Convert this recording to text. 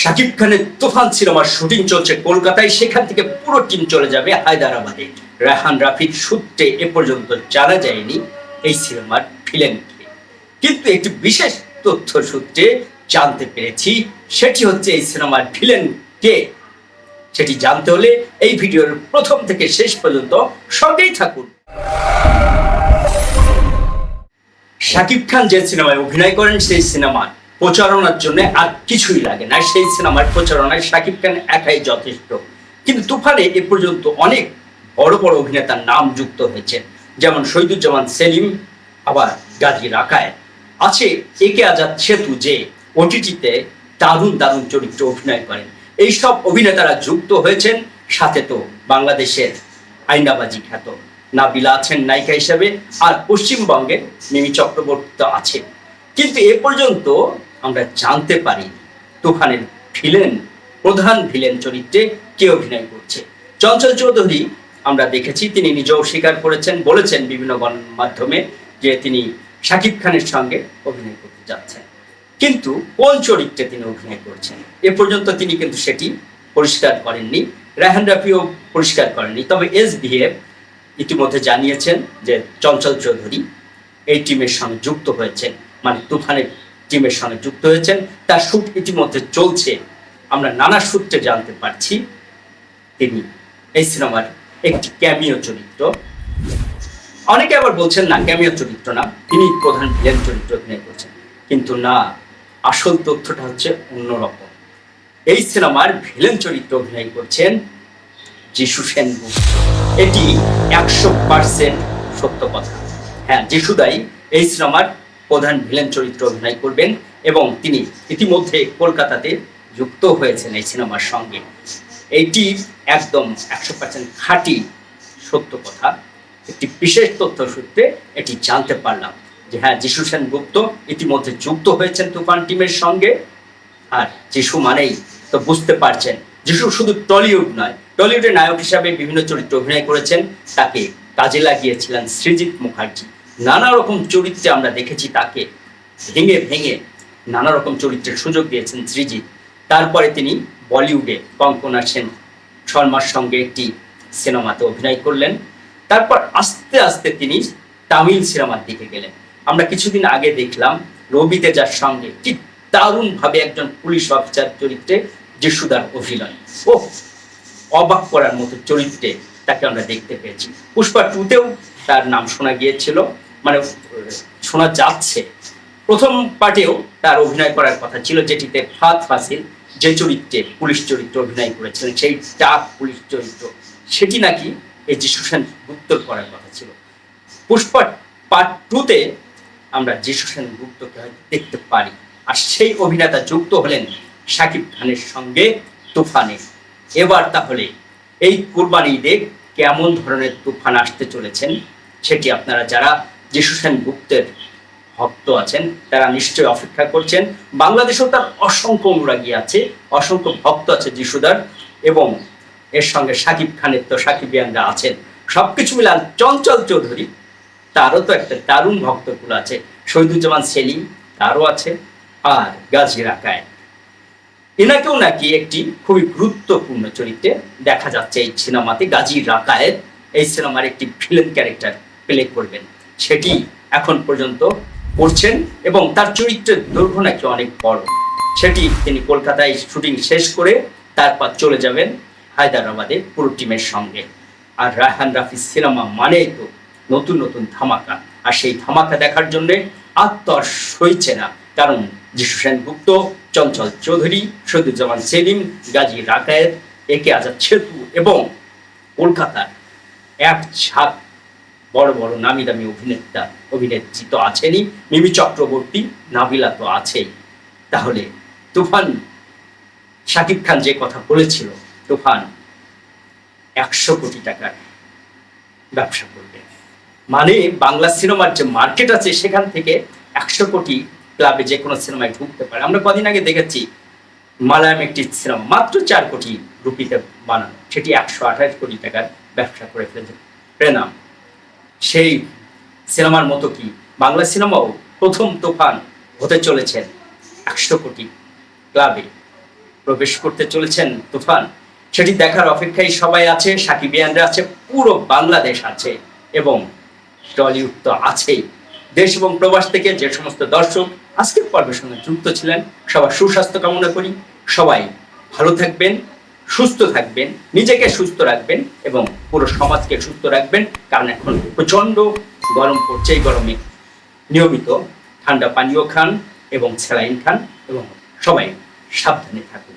শাকিব খানের তুফান সিনেমার শুটিং চলছে কলকাতায়, সেখান থেকে পুরো টিম চলে যাবে হায়দ্রাবাদে। রায়হান রাফির সূত্রে এ পর্যন্ত জানা যায়নি এই সিনেমার ভিলেনকে। কিন্তু একটি বিশেষ তথ্য সূত্রে জানতে পেরেছি, সেটি হচ্ছে এই সিনেমার ভিলেন কে সেটি জানতে হলে এই ভিডিওর প্রথম থেকে শেষ পর্যন্ত সঙ্গেই থাকুন। শাকিব খান যে সিনেমায় অভিনয় করেন, সেই সিনেমার প্রচারণার জন্য আর কিছুই লাগে না। সেই সিনেমার প্রচারণায় শাকিব খান একাই যথেষ্ট। কিন্তু তুফানে এ পর্যন্ত অনেক বড় বড় অভিনেতার নাম যুক্ত হয়েছে। যেমন শহীদুজ্জামান সেলিম, আবার গাজী রাকায় আছে একে আজাদ সেতু যে ওটিটিতে দারুণ দারুণ চরিত্রে অভিনয় করেন এইসব অভিনেতারা যুক্ত হয়েছেন, সাথে তো বাংলাদেশের আইনাবাজি খ্যাত নাবিলা আছেন নায়িকা হিসেবে, আর পশ্চিমবঙ্গে মিমি চক্রবর্তী তো আছে কিন্তু এ পর্যন্ত আমরা জানতে পারি তুফানের ভিলেন, প্রধান ভিলেন চরিত্রে কে অভিনয় করছে। চঞ্চল চৌধুরী আমরা দেখেছি, তিনি নিজেও স্বীকার করেছেন, বলেছেন বিভিন্ন গণমাধ্যমে যে তিনি শাকিব খানের সঙ্গে অভিনয় করতে যাচ্ছেন। কিন্তু কোন চরিত্রে তিনি অভিনয় করছেন? এ পর্যন্ত তিনি কিন্তু সেটি পরিষ্কার করেননি রায়হান রাফিও পরিষ্কার করেননি। তবে এস বিএফ ইতিমধ্যে জানিয়েছেন যে চঞ্চল চৌধুরী এই টিমের সঙ্গে যুক্ত হয়েছেন মানে তুফানের টিমের সঙ্গে যুক্ত হয়েছেন। তার শুট ইতিমধ্যে চলছে। আমরা নানা সূত্রে জানতে পারছি, তিনি এই সিনেমার একটি ক্যামিও চরিত্র। অনেকে আবার বলছেন, না ক্যামিও চরিত্র না, তিনি প্রধান ভিলেন চরিত্র অভিনয় করছেন। কিন্তু না, আসল তথ্যটা হচ্ছে অন্যরকম। এই সিনেমার ভিলেন চরিত্র অভিনয় করছেন যিশু সেনগুপ্ত এটি একশো পার্সেন্ট সত্য কথা। হ্যাঁ যিশুদাই এই সিনেমার প্রধান ভিলেন চরিত্র অভিনয় করবেন এবং তিনি ইতিমধ্যে কলকাতাতে যুক্ত হয়েছেন এই সিনেমার সঙ্গে। এইটি একদম একশো পার্সেন্ট খাঁটি সত্য কথা। একটি বিশেষ তথ্য সূত্রে এটি জানতে পারলাম যে হ্যাঁ যিশু সেনগুপ্ত ইতিমধ্যে যুক্ত হয়েছেন তুফান টিমের সঙ্গে। আর যিশু মানেই তো বুঝতে পারছেন, যিশু শুধু টলিউড নয়, টলিউডের নায়ক হিসাবে বিভিন্ন চরিত্রে অভিনয় করেছেন। তাকে কাজে লাগিয়েছিলেন সৃজিৎ মুখার্জি। নানা রকম চরিত্রে আমরা দেখেছি তাকে। ভেঙে ভেঙে নানা রকম চরিত্রের সুযোগ দিয়েছেন শ্রীজিৎ তারপরে তিনি বলিউডে কঙ্কনা সেন শর্মার সঙ্গে একটি সিনেমাতে অভিনয় করলেন। তারপর আস্তে আস্তে তিনি তামিল সিনেমার দিকে গেলেন। আমরা কিছুদিন আগে দেখলাম রবি তেজার সঙ্গে কি দারুণভাবে একজন পুলিশ অফিসার চরিত্রে যিশুদার অভিনয়। ও অবাক করার মতো চরিত্রে তাকে আমরা দেখতে পেয়েছি। পুষ্পা টুতেও তার নাম শোনা গিয়েছিল। মানে শোনা যাচ্ছে। প্রথম পার্টেও তার অভিনয় করার কথা ছিল, যেটিতে ফাত ফাসিল যে চরিত্রে পুলিশ চরিত্র অভিনয় করেছিলেন, সেই টাক পুলিশ চরিত্র, সেটি নাকি এই যিশু সেন গুপ্তর করার কথা ছিল। পুষ্পা পার্ট টুতে আমরা যিশু সেন গুপ্তকে হয়তো দেখতে পারি। আর সেই অভিনেতা যুক্ত হলেন শাকিব খানের সঙ্গে তুফানে। এবার তাহলে এই কুরবানি ঈদে কেমন ধরনের তুফান আসতে চলেছেন, সেটি আপনারা যারা যিশু সেন গুপ্তের ভক্ত আছেন, তারা নিশ্চয়ই অপেক্ষা করছেন। বাংলাদেশেও তার অসংখ্য অনুরাগী আছে, অসংখ্য ভক্ত আছে যিশুদার, এবং এর সঙ্গে সাকিব খানের তো সাকিব সাকিবিয়ানরা আছেন। সবকিছু মিলান চঞ্চল চৌধুরী, তারও তো একটা দারুণ ভক্তকুল আছে। শহীদুজ্জামান সেলিম, তারও আছে, আর গাজী রাকায় এনাকেও নাকি একটি খুবই গুরুত্বপূর্ণ চরিত্রে দেখা যাচ্ছে এই সিনেমাতে গাজী রাকায়েত এই সিনেমার একটি ভিলেন ক্যারেক্টার প্লে করবেন। সেটি এখন পর্যন্ত করছেন এবং তার চরিত্রের দৈর্ঘ্য নাকি অনেক বড়। সেটি তিনি কলকাতায় শুটিং শেষ করে তারপর চলে যাবেন হায়দ্রাবাদে পুরো টিমের সঙ্গে। আর রায়হান রাফি সিনেমা মানেই তো নতুন নতুন ধামাকা। আর সেই ধামাকা দেখার জন্য আত্মর সইছে না। কারণ যিশু সেনগুপ্ত, চঞ্চল চৌধুরী, সৈদুজ্জামান সেলিম, গাজী রাকায়েত একে আজাদ সেতু এবং কলকাতার এক ছাদ বড় বড় নামি দামি অভিনেতা, অভিনেত্রী তো আছেনই। মিমি চক্রবর্তী, নাবিলা তো আছেই। তাহলে তুফান, শাকিব খান যে কথা বলেছিল, তুফান একশো কোটি টাকার ব্যবসা করবে। মানে বাংলা সিনেমার যে মার্কেট আছে, সেখান থেকে একশো কোটি ক্লাবে যে কোনো সিনেমায় ঢুকতে পারে। আমরা কদিন আগে দেখেছি মালায়াম একটি সিনেমা মাত্র চার কোটি রুপিতে বানানো। সেটি একশো আঠাশ কোটি টাকার ব্যবসা করে ফেলেছে। প্রেনাম সেই সিনেমার মতো কি? বাংলা সিনেমাও প্রথম তুফান হতে চলেছেন একশো কোটি ক্লাবে প্রবেশ করতে চলেছেন তুফান। সেটি দেখার অপেক্ষায় সবাই আছে, সাকিবিয়ানরা আছে, পুরো বাংলাদেশ আছে এবং টলিউড তো আছেই। দেশ এবং প্রবাস থেকে যে সমস্ত দর্শক আজকের পর্বের সঙ্গে যুক্ত ছিলেন, সবার সুস্বাস্থ্য কামনা করি। সবাই ভালো থাকবেন। সুস্থ থাকবেন, নিজেকে সুস্থ রাখবেন এবং পুরো সমাজকে সুস্থ রাখবেন। কারণ এখন প্রচণ্ড গরম পড়ছে, এই গরমে নিয়মিত ঠান্ডা পানীয় খান এবং স্যালাইন খান এবং সবাই সাবধানে থাকুন।